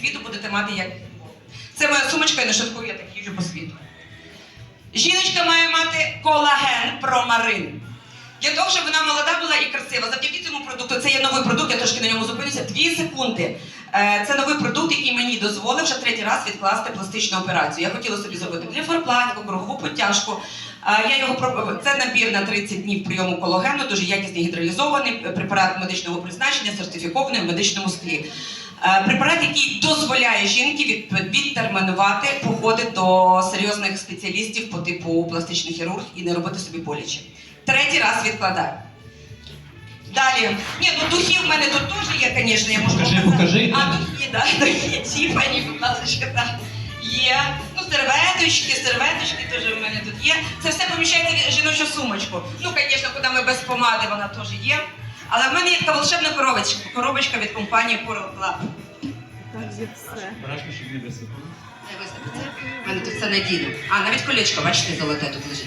світу будете мати як. Це моя сумочка, я не шуткую, я так їжджу по світу. Жіночка має мати колаген промарин. Для того, щоб вона молода була і красива. Завдяки цьому продукту, це є новий продукт, я трошки на ньому зупинюся. Дві секунди. Е, Це новий продукт, який мені дозволив вже третій раз відкласти пластичну операцію. Я хотіла собі зробити блефоропластику, кругову потяжку. Е, Я його. Це набір на 30 днів прийому колагену, дуже якісний гідролізований препарат медичного призначення, сертифікований в медичному склі. Е, Препарат, який дозволяє жінки від, відтермінувати походи до серйозних спеціалістів по типу пластичний хірург і не робити собі боляче. Третій раз відкладаю. Далі. Ні, ну духи в мене тут теж є, звісно, я можу Покажи, покажи. А, духи, так, духи, ці пані, будь ласка, так. Є. Ну, серветочки, серветочки теж в мене тут є. Це все поміщається в жіночу сумочку. Ну, звісно, куди ми без помади, вона теж є. Але в мене є така волшебна коробочка, коробочка від компанії Coral Club. Там є все. Обережно, щоб не висипало. Не висипеться. У мене тут все надійно. А, навіть колечко, бачите, золоте тут лежить.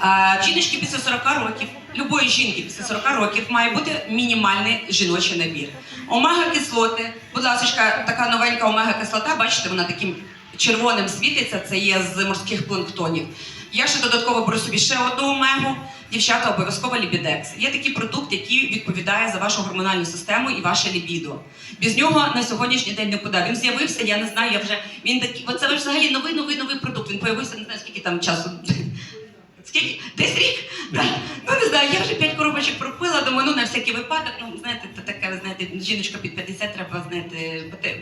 А, в жіночки після 40 років, любої жінки після 40 років має бути мінімальний жіночий набір. Омега-кислоти, будь ласка, така новенька омега-кислота, бачите, вона таким червоним світиться, це є з морських планктонів. Я ще додатково беру собі ще одну омегу. Дівчата, обов'язково лібідекс. Є такий продукт, який відповідає за вашу гормональну систему і ваше лібідо. Без нього на сьогоднішній день нікуди. Він з'явився, я не знаю, я вже він такий. Оце взагалі новий новий новий продукт. Він появився не знаю скільки там часу. Скільки? Десь рік? Так. Ну не знаю, я вже п'ять коробочок пропила, думаю, ну на всякий випадок, ну знаєте, це таке, ви знаєте, жіночка під 50 треба, знаєте, бути.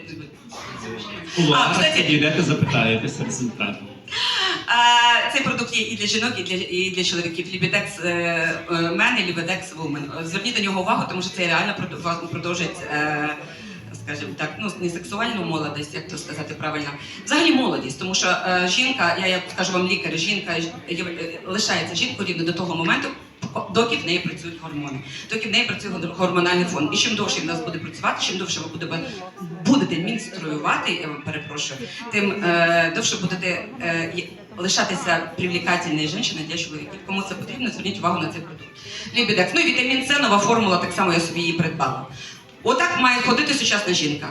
А, кстати- підійдете, запитаєтеся результатом. Продукт є і для жінок, і для, і для чоловіків. Лібідекс мен і Лібідекс вумен. Зверніть на нього увагу, тому що це реально продовжить, е, скажімо так, ну не сексуальну молодість, як то сказати правильно. Взагалі молодість, тому що е, жінка, я, я скажу вам лікар, жінка е, лишається жінкою рівно до того моменту. Доки в неї працюють гормони, доки в неї працює гормональний фон. І чим довше в нас буде працювати, чим довше ви будете, будете менструювати, я вам перепрошую, тим е, довше будете е, лишатися привлекательною жінкою для чоловіків. Кому це потрібно, зверніть увагу на цей продукт. Лібідекс. Ну і вітамін С, нова формула, так само я собі її придбала. Отак має ходити сучасна жінка.